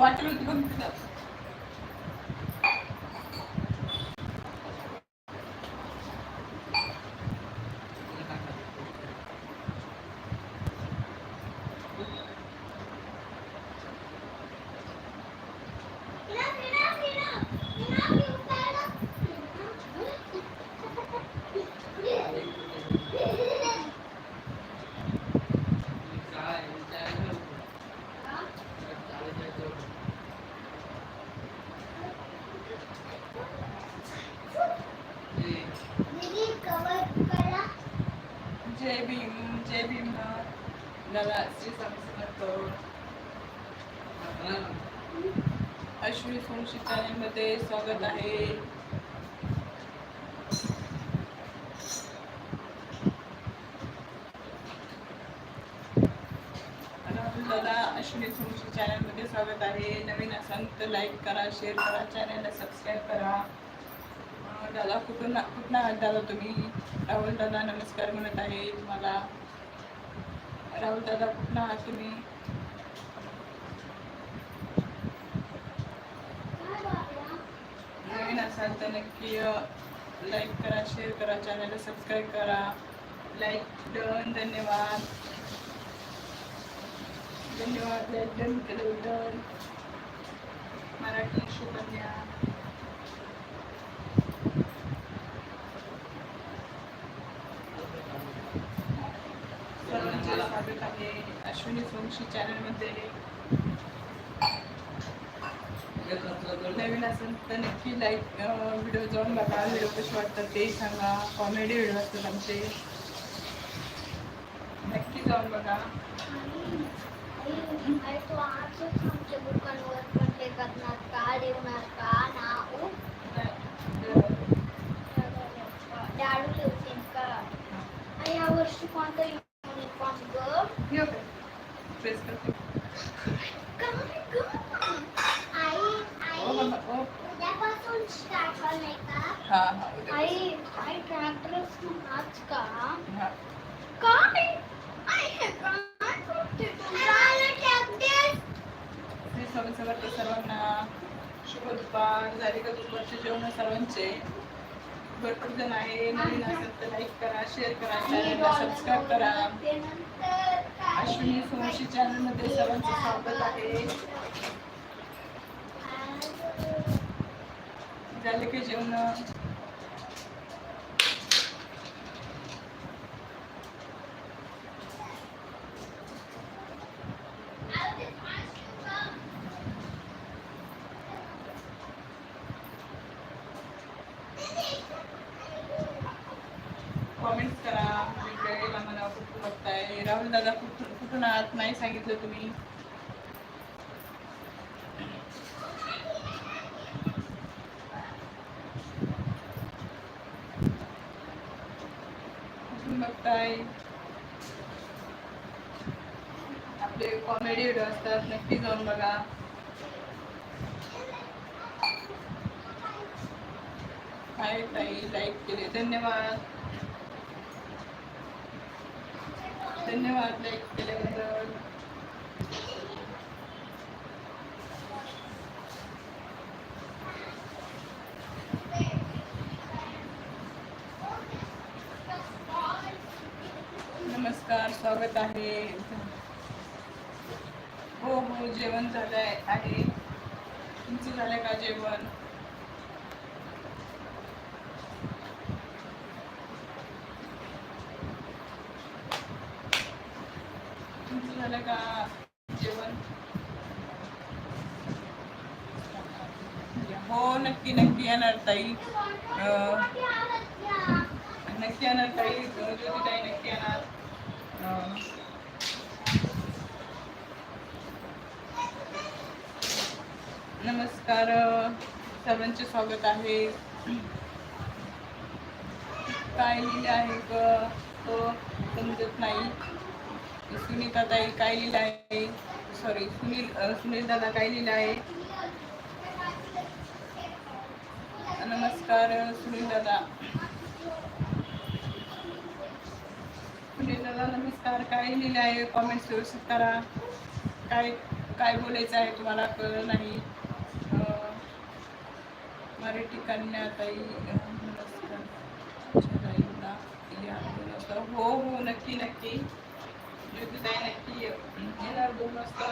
water will come to the Lakshmi channel स्वागत आहे. नवीन असाल तर लाईक करा शेअर करा चॅनलला सबस्क्राईब करा. दादा कुठून कुठून आहात दादा तुम्ही? राहुल दादा नमस्कार म्हणत आहे तुम्हाला. राहुल दादा कुठून आहात तुम्ही? नवीन असाल तर नक्की लाईक करा शेअर करा चॅनलला सबस्क्राईब करा. लाईक डन धन्यवाद. धन्यवाद लंडन डन मराठी शुभन्या. सर्वांचे स्वागत आहे अश्विनी सोमशी चॅनलमध्ये नवीन असेल तर नक्की लाईक व्हिडिओ जाऊन बघा. व्हिडिओ कसे वाटतात ते सांगा. कॉमेडी व्हिडिओ असतात आमचे. नक्की जाऊन बघा. या वर्षी कोणता युनिफॉर्म ग हे बघ, प्रेस करते काय ग? आई ओ आई बाबा, ओ. उद्यापासून स्टार्ट नाही का हा हा उद्या. आई आई ट्रॅक्टरच आज का हा. काय आई हे काय करते तू? मला ट्रॅक्टर श्री स्वामी समर्थ सर्वांना शुभ दुपार झाले का दुपारचे जेवण सर्वांचे. भरपूर जण आहे नवीन असेल तर लाईक करा शेअर करा चॅनलला सबस्क्राईब करा. अश्विनी सोमशी चॅनलमध्ये सर्वांचे स्वागत आहे. झाले की जेवण? कॉमेंट्स करा. वेगवेगळे आम्हाला कुठून बघताय. राहुल दादा कुठून कुठून आहात? नाही सांगितलं तुम्ही. बघताय? आपले कॉमेडी व्हिडिओ असतात. नक्की जाऊन बघा. हाय ताई लाईक केले. धन्यवाद. धन्यवाद लाईक केल्याबद्दल. नमस्कार स्वागत आहे. हो हो जेवण झालं आहे. तुमचं झालं का जेवण तुमचं झालं का? जेवण? हो नक्की नक्की येणार ताई. नक्की येणार ताई. ज्योती ताई नक्की येणार. नमस्कार. सर्वांचे स्वागत आहे. काय लिहिलं आहे ग? हो, समजत नाही. सुनीता ताई काय लिहिलं आहे? सॉरी सुनील सुनील दादा काय लिहिलं आहे? नमस्कार सुनील दादा. सुनील दादा नमस्कार. काय लिहिलं आहे? कॉमेंट्स व्यवस्थित करा. काय काय बोलायचं आहे तुम्हाला कळलं नाही. मराठी कन्याताई नमस्कार. या हो हो नक्की नक्की. नक्की येणार दोन वाजता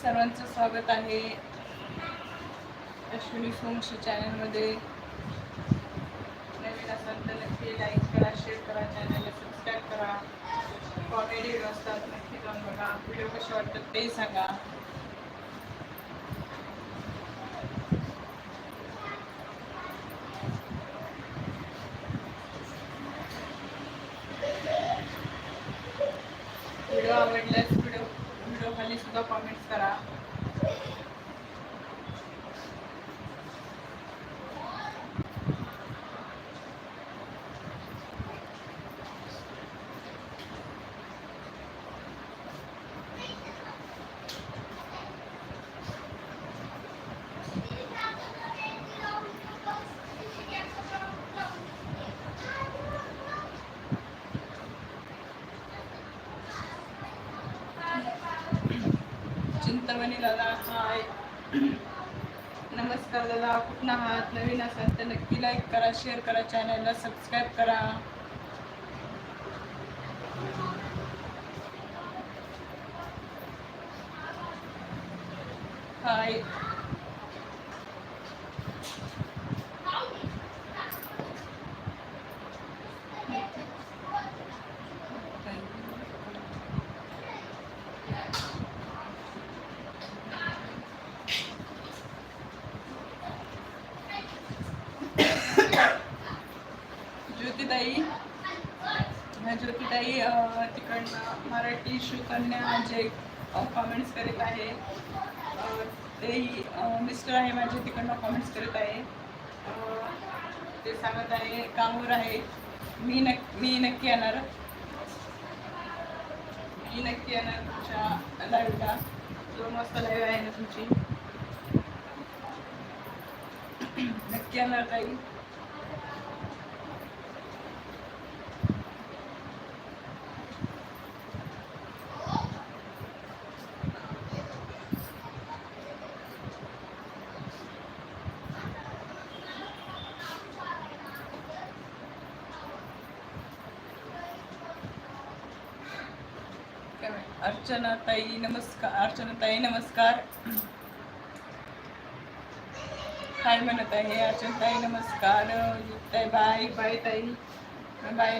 सर्वांचं स्वागत आहे अश्विनी सोमशी चॅनलमध्ये नवीन असाल तर नक्की लाईक करा शेअर करा चॅनलला सबस्क्राईब करा. कॉमेडी व्यवस्था असतात नक्की जाऊन बघा. व्हिडिओ कसे वाटतात ते सांगा. व्हिडिओ आवडल्यास व्हिडिओ व्हिडिओ खाली सुद्धा कॉमेंट्स करा. चिंतामणी दादा. हाय नमस्कार दादा. कुठं आहात? नवीन असाल तर नक्की लाईक करा शेअर करा चॅनलला सबस्क्राईब करा. हाय काही तिकडनं मराठी शिवकन्या जे कॉमेंट्स करीत आहे तेही मिस्टर आहे माझे तिकडनं कॉमेंट्स करीत आहे. ते सांगत आहे कामवर आहे. मी नक् मी नक्की येणार. मी नक्की येणार तुमच्या लाईव्हला दोन वाजता लाईव्ह आहे ना तुमची. नक्की येणार ताई. अर्चना ताई नमस्कार अर्चना ताई नमस्कार. काय म्हणत आहे अर्चना ताई नमस्कार. ताई बाय बाय ताई. बाय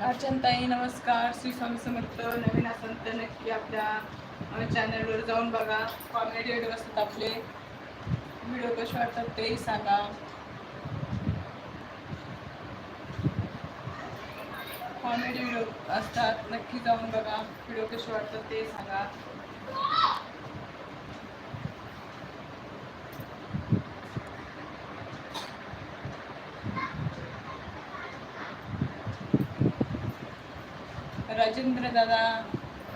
अर्चनताई नमस्कार. श्री स्वामी समर्थ नवीन असेल तर नक्की आपल्या चॅनलवर जाऊन बघा. कॉमेडी व्हिडिओ असतात आपले. व्हिडिओ कसे वाटतात तेही सांगा. कॉमेडी व्हिडिओ असतात नक्की जाऊन बघा. व्हिडिओ कसे वाटतात ते सांगा. राजेंद्र दादा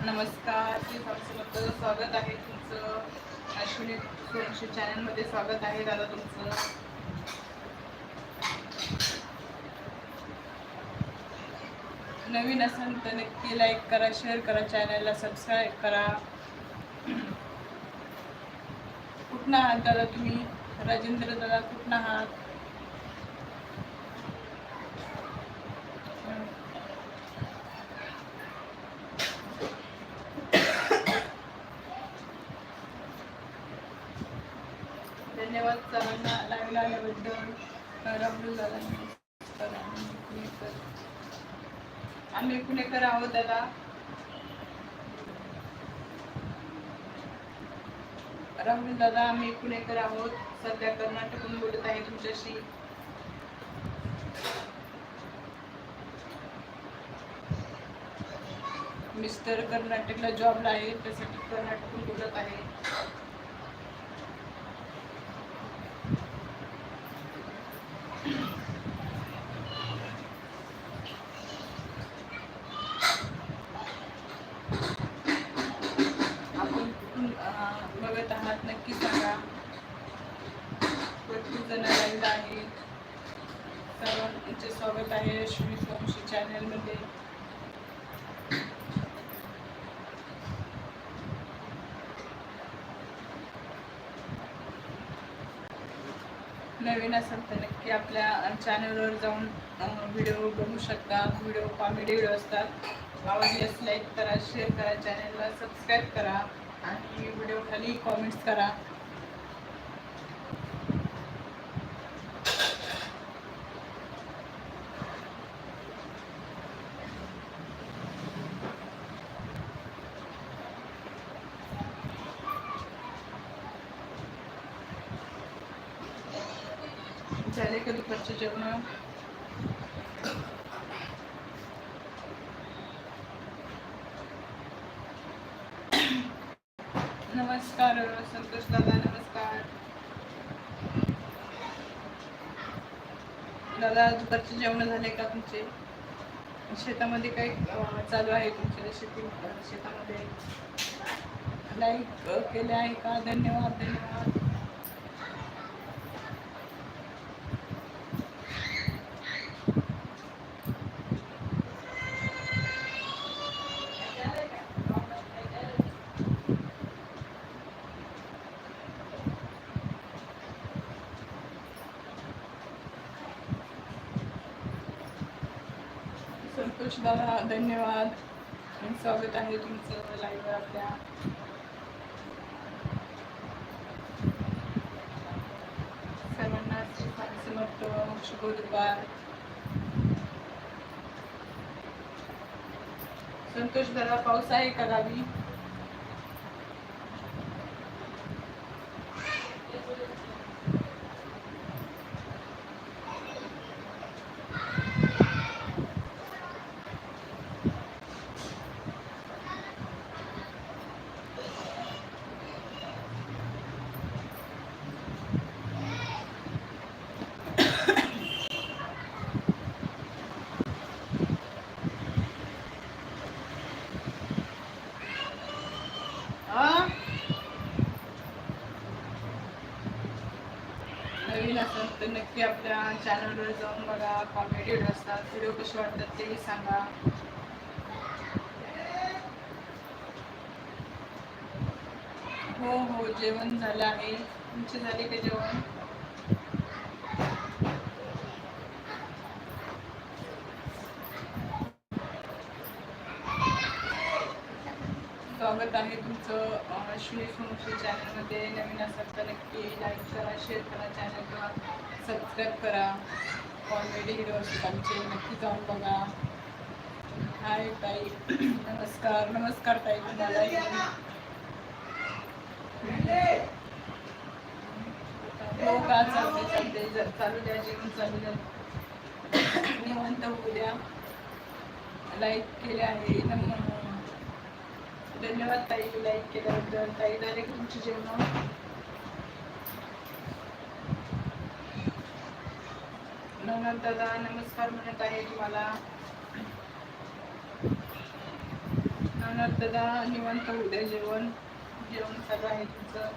नमस्कार. श्री स्वागत आहे. तुमचं अश्विनी सोनशी चॅनलमध्ये स्वागत आहे दादा तुमचं. नवीन असाल तर नक्की लाईक करा शेअर करा चॅनलला सबस्क्राईब करा. कुठनं आहात दादा तुम्ही? राजेंद्र दादा कुठनं आहात? धन्यवाद सर्वांना लाईव्ह आल्याबद्दल राहुल दादा नमस्कार आम्ही पुणेकर आम्ही पुणेकर आहोत दादा राहुल दादा आम्ही पुणेकर आहोत. सध्या कर्नाटकहून बोलत आहे तुमच्याशी. मिस्टर कर्नाटकला जॉबला आहे त्यासाठी कर्नाटकहून बोलत आहे आपण कुठून अं, बघत आहात नक्की आलेला आहे सर्वांचे स्वागत आहे अश्विनी सोमशी चॅनलमध्ये नवीन असेल तर नक्की आपल्या चॅनलवर जाऊन व्हिडिओ बघू शकता. व्हिडिओ कॉमेडी व्हिडिओ असतात. आवडल्यास लाईक करा शेअर करा. चॅनलला सबस्क्राईब करा. आणि व्हिडिओ खाली कॉमेंट्स करा. झाले का दुपारचे जेवण? नमस्कार संतोष दादा नमस्कार. दादा दुपारचे जेवण झाले का तुमचे? शेतामध्ये काय चालू आहे तुमच्या शेती शेतामध्ये? लाईक केले आहे का? धन्यवाद धन्यवाद. संतोष दादा धन्यवाद स्वागत आहे तुमचं लाईव्हवर आपल्या. सर्वांना श्रीफान समर्थ शुभ दुपार. संतोष दादा पाऊस आहे का गावी आ? नवीन असेल तर नक्की आपल्या चॅनलवर जाऊन बघा कॉमेडी असतात व्हिडिओ कसे वाटतात तेही सांगा. हो हो जेवण झालं आहे. तुमचे झाले का जेवण? स्वागत आहे तुमचं श्री अश्विनी चॅनलमध्ये नवीन असाल तर नक्की लाईक करा शेअर करा चॅनलला सबस्क्राईब करा. कॉमेडी व्हिडिओ आमचे नक्की जाऊन बघा. हाय ताई नमस्कार नमस्कार ताई तुम्हाला हो. का? चालते चालते जर चालू द्या जेवण चालू द्या. निवंत होऊ द्या. लाईक केले आहे. नम धन्यवाद ताई लाईक केल्याबद्दल. ताई डायरेक्ट तुमची जेवण. नवनाथ दादा नमस्कार म्हणत आहे तुम्हाला. नवनाथ दादा निवांत उद्या जेवण जेवण चालू आहे तुमचं.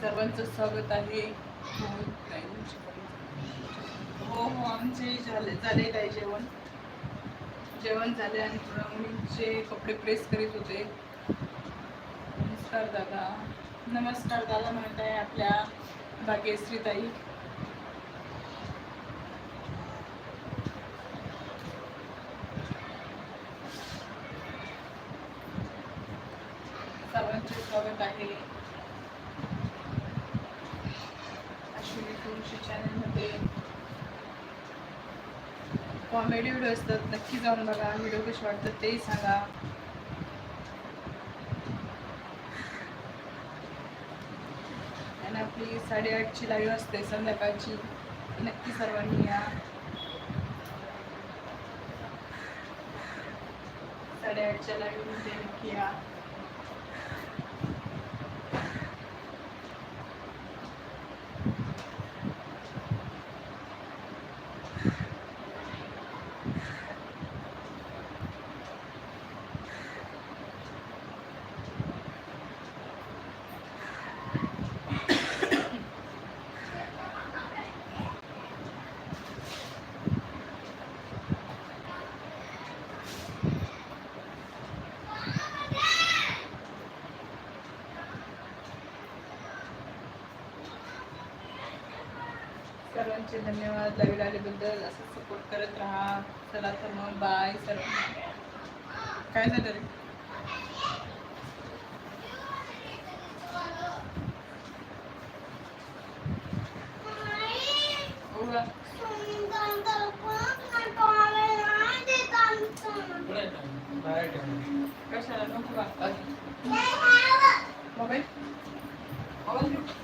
सर्वांचं स्वागत आहे. हो हो, हो आमचे झाले झाले ताई जेवण. जेवण झाले आणि थोडं मुलींचे कपडे प्रेस करीत होते. नमस्कार दादा. नमस्कार दादा म्हणत आहे आपल्या भाग्यश्री ताई सर्वांचे स्वागत आहे. अश्विनी तुळशी चॅनलमध्ये कॉमेडी व्हिडिओ असतात नक्की जाऊन बघा व्हिडिओ कसे वाटतात तेही सांगा. आणि आपली साडेआठची लाईव्ह असते संध्याकाळची. नक्की सर्वांनी या. साडेआठच्या लाईव्हमध्ये नक्की या. धन्यवाद. लाईव्ह आल्याबद्दल असं सपोर्ट करत राहा. चला तर मग बाय सर्व काय झालं रे. कशाला? नको मोबाईल मोबाईल?